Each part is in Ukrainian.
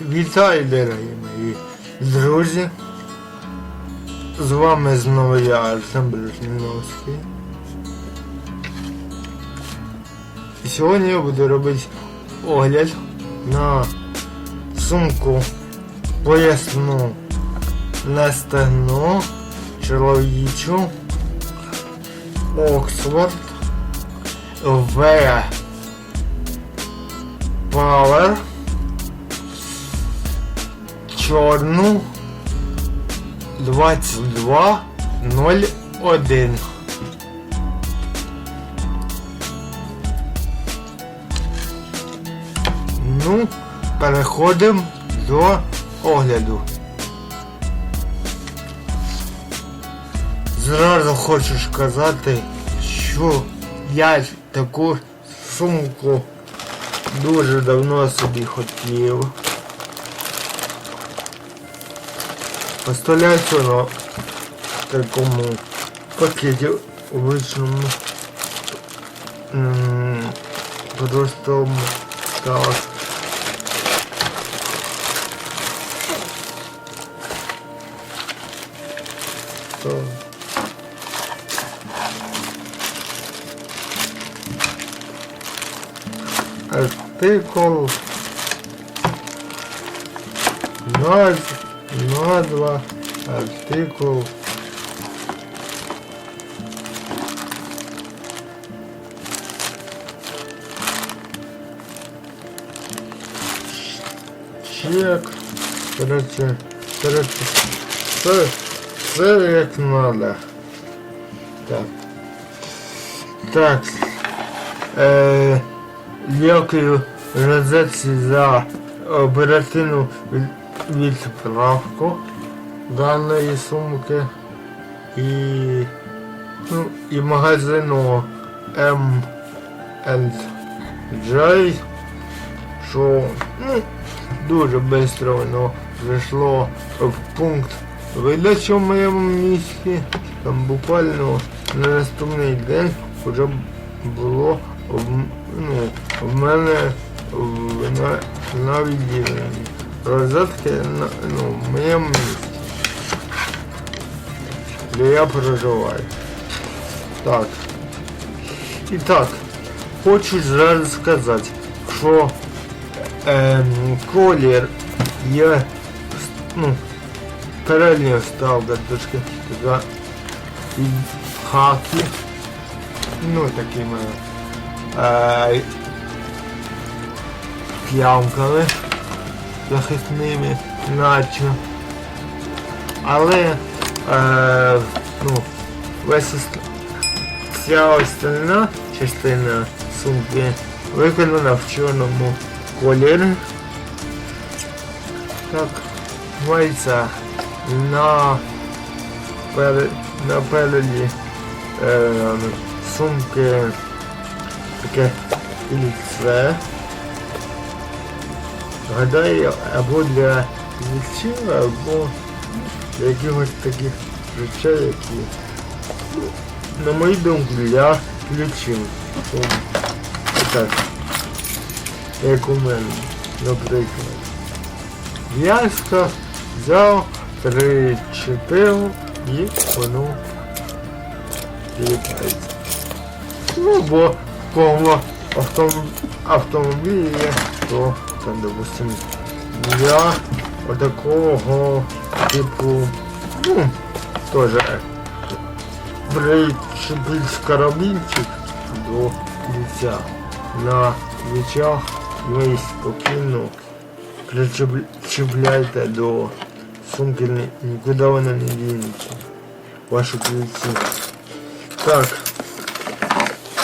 Вітаю, дорогі мої друзі. З вами знову я, Арсен Брусніновський. І сьогодні я буду робити огляд на сумку поясну на стегно чоловічу Оксфорд В Power чорну 2201. Ну, переходимо до огляду. Зразу хочу сказати, що я таку сумку дуже давно собі хотів. Поставляється на такому пакеті обичному подростовому стало. Артикул. Назві. Назва, артикул. Чек. Короче, короче, все, все як надо. Так. Так. Е, дякую розетці за оперативну відправку даної сумки і, ну, і магазину M&J, що ну, дуже швидко воно зайшло в пункт видачі в моєму місті. Там буквально на наступний день вже було в, ну, в мене в, на, на відділенні. Розетки на, ну, в моєму місті. Де я проживаю. Так. І так, хочу зразу сказати, що ем, колір є ну, передня вставка трошки така від хаки. Ну такими е, п'ямками Захисними, наче. Але е, ну, весь вся остальна частина сумки виконана в чорному кольорі. Так, мається на, пере, на переді е, сумки таке кільце. Гадаю, або для вічів, або для якихось таких речей, які, ну, на мою думку, для ключів. Так, як у мене, наприклад. В'язка взяв, причепив і воно літається. Ну, бо в кого автом... автомобілі є, то там, допустим, для отакого типу, ну, теж причепить карабінчик до лиця. На плечах ви спокійно причепляйте до сумки, нікуди вона не дінеться. Вашу плечі. Так.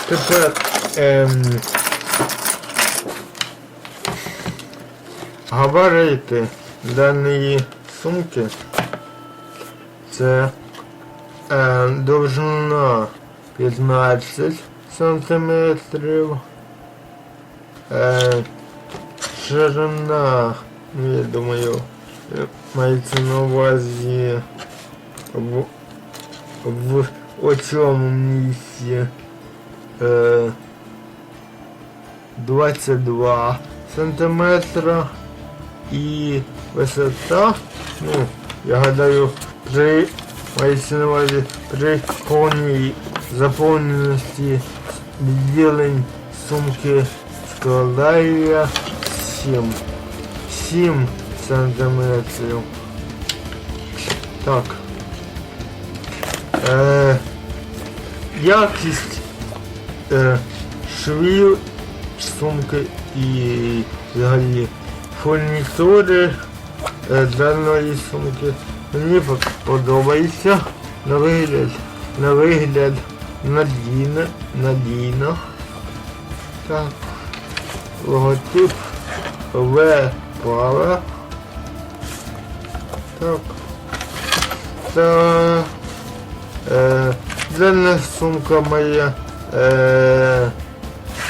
Тепер ем, габарити даної сумки. Це е, довжина 15 сантиметрів. Е, ширина, ну я думаю, е, мається на увазі в, в оцьому місці е, 22 сантиметра і висота, ну, я гадаю, при мається на увазі при повній заповненості відділень сумки складає 7. 7 сантиметрів. Так. Е, якість е, швів сумки і взагалі фурнітури е, даної сумки мені подобається на вигляд, на вигляд надійно, надійно. Так. Логотип В Power. Так. Та е, дана сумка моя е,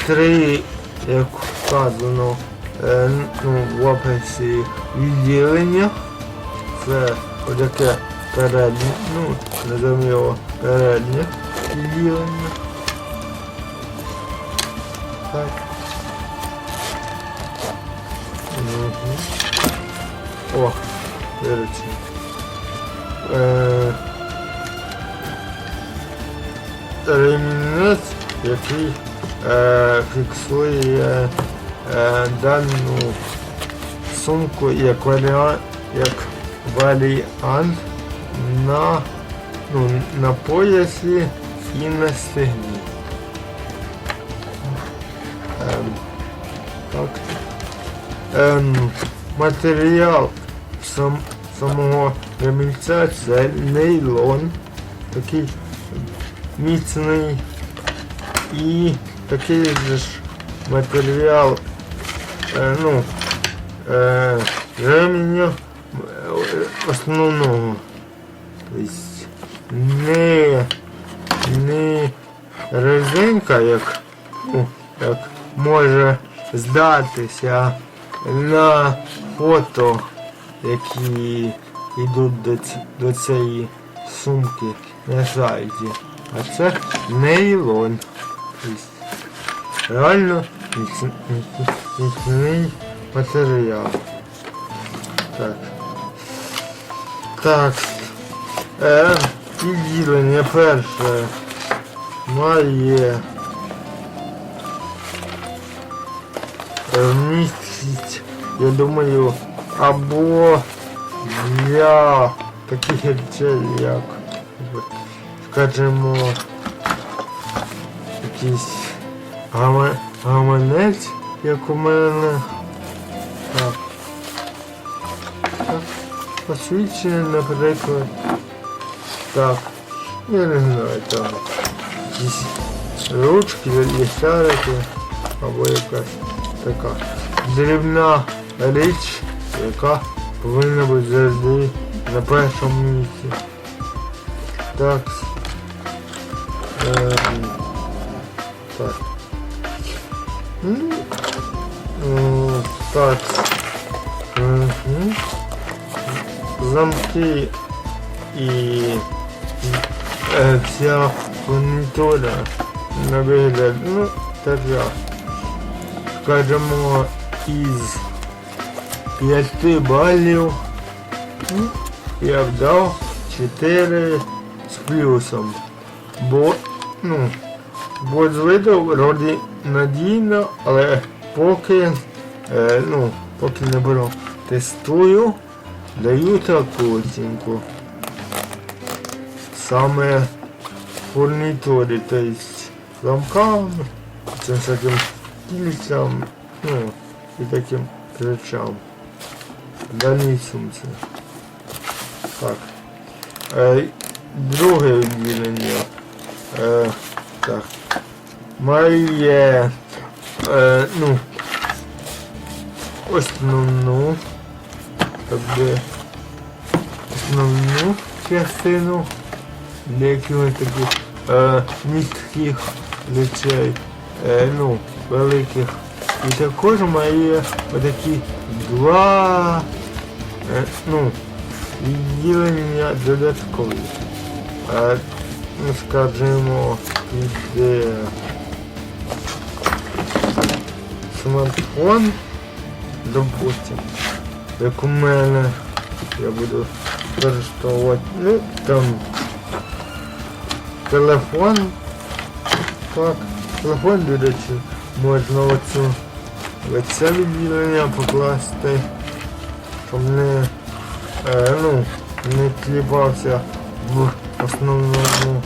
три, як вказано, в описі відділення. Це отаке переднє, ну, зрозуміло, переднє відділення. Так. Мгм. О, речі. Е, ремінець, який е, фіксує е, дану сумку як варіант, як варіант на, ну, на поясі і на стегні. Ем, так. Ем, матеріал сам, самого ремінця це нейлон, такий міцний і такий же ж матеріал е, ну, е, ременя е, основного. Тобто не, не резинка, як, ну, як може здатися на фото, які йдуть до, ці- до цієї сумки на сайті. А це нейлон. Реально матеріал. Так. Так. Е, відділення перше має вмістить, я думаю, або для таких речей, як, от, скажімо, якийсь гама- Гаманець, як у мене. Так. Так. Посвідчення, наприклад. Так. Я не знаю, там. Якісь ручки, ліхтарики, або якась така дрібна річ, яка повинна бути завжди на першому місці. Так. Ем, так. Ну, о, так. Мгм. Замки і е, вся фурнітура на вигляд, ну, така скажімо, із 5 балів ну, я б дав 4 з плюсом. Бо, ну, бо з виду вроді Надійно, але поки, е, ну, поки не беру, тестую, даю таку оцінку. Саме фурнітурі, тобто замкам, цим всяким кільцям, ну, і таким речам. В даній сумці. Так. Е, друге відділення. Е, так. Має е, ну, основну, тобто основну частину для якихось таких е, міських речей, е, ну, великих. І також має отакі два е, ну, відділення додаткові. А, ну, скажімо, під е, смартфон, допустим. як у мене. Я буду використовувати. Ну, там телефон. Так, телефон, до речі, можна оцю лице відділення покласти, щоб не, е, ну, не кліпався в основному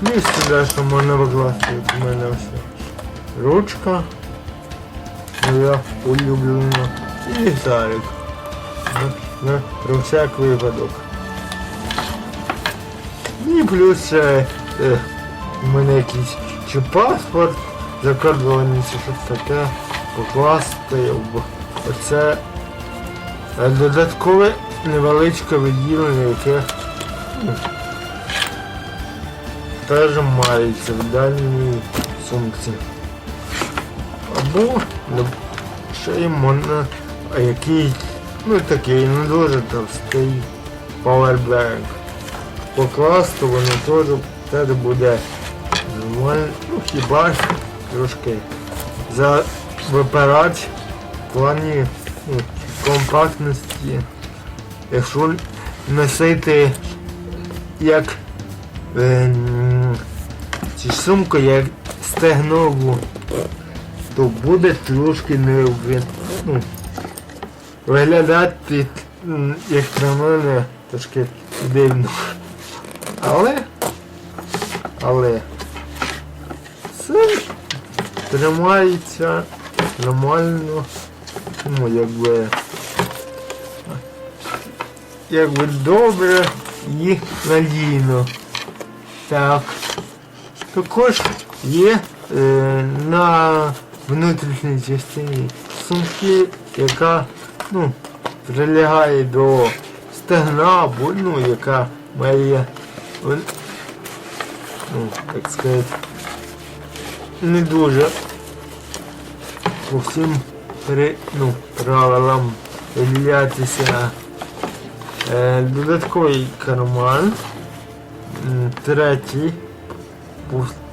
місці, де що можна викласти, як у мене все. Ручка. Моя улюблена. І ліхтарик. На, на всяк випадок. І плюс ще е, у мене якийсь чи паспорт закордонний, чи щось таке покласти оце е, додаткове невеличке відділення, яке ну, теж мається в дальній сумці. Або ну, ще й можна якийсь, ну такий не дуже товстий powerbank. Покласти воно теж, теж буде нормально, ну хіба ж трошки за випирати в плані ну, компактності. Якщо носити як е, цю сумку як стегнову, то буде трошки не ну, виглядати, як на мене, трошки дивно. Але, але це тримається нормально, ну якби якби добре і надійно. Так. Також є е, на внутрішній частині сумки, яка ну, прилягає до стегна, або ну, яка має ну, так сказати, не дуже по всім ну, правилам виділятися е, додатковий карман. Третій, пус- ну,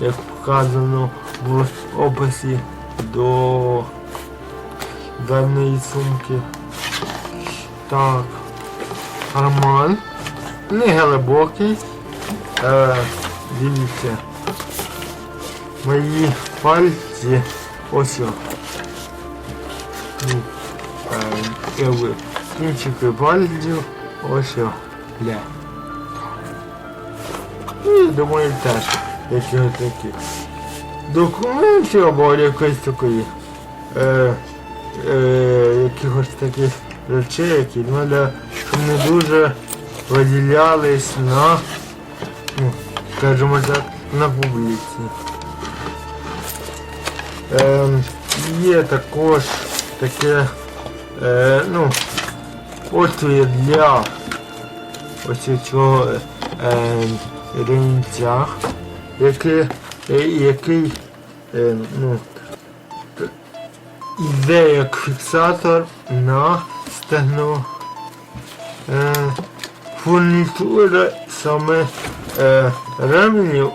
як вказано в описі до даної сумки. Так, карман. Не глибокий. Е, дивіться. Мої пальці. Ось. о. Ну, е, якби кінчики пальців. Ось. о. Бля. І думаю теж, які такі. Документів або якоїсь такої. Е, е, якихось таких речей, які треба, щоб не дуже виділялись на, ну, скажімо так, на публіці. Е, є також таке, е, ну, отвір для ось цього е, рівнця, який, е, який е, ну, іде як фіксатор на стегно. Е, фурнітура саме ременів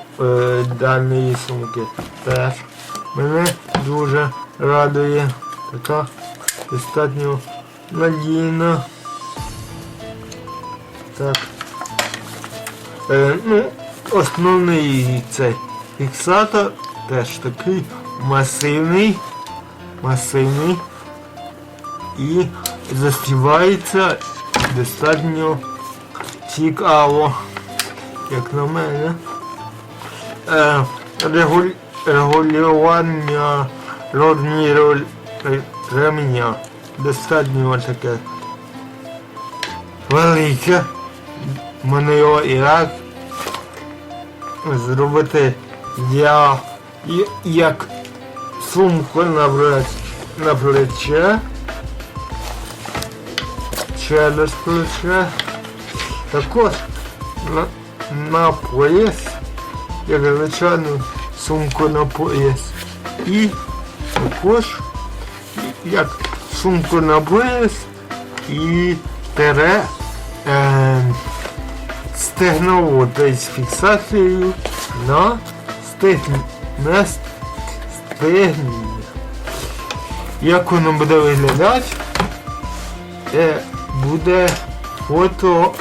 даної сумки теж мене дуже радує. Така достатньо надійна. Так. Е, ну, основний цей фіксатор теж такий масивний, масивний і заспівається достатньо цікаво, як на мене. Е, регуль, регулювання розміру р- ремня достатньо таке велике. Мене його і як зробити я як сумку на, плеч, на плече через плече. Також на, на пояс, як звичайну сумку на пояс. І також як сумку на пояс і тере е, стегнову тобто фіксацію на стегні. На стегні. Як воно буде виглядати? Це буде фото.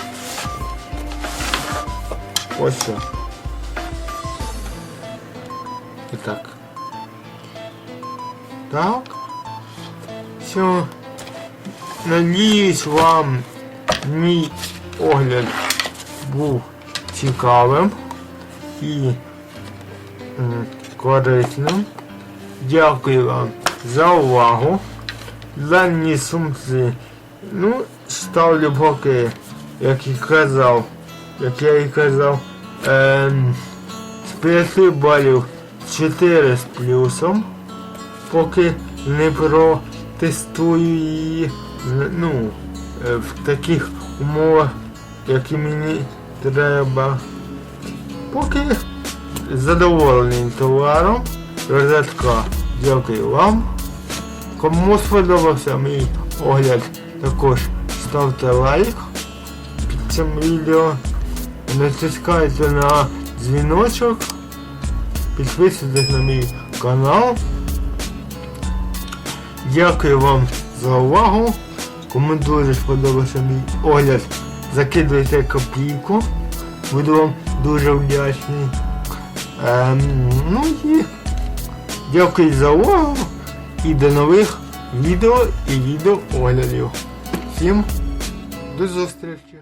Ось що. І так. Так. Все. Надіюсь, вам мій огляд був цікавим і корисним. Дякую вам за увагу. Дані сумці, ну, ставлю поки, як і казав, як я і казав, ем, з 5 балів 4 з плюсом, поки не протестую її, ну, е, в таких умовах, які мені треба. Поки задоволений товаром. Розетка, дякую вам. Кому сподобався мій огляд, також ставте лайк під цим відео. Натискайте на дзвіночок. Підписуйтесь на мій канал. Дякую вам за увагу. Кому дуже сподобався мій огляд, закидуйте копійку. Буду вам дуже вдячний. Ем, ну і дякую за увагу і до нових відео і відео оглядів. Всім до зустрічі!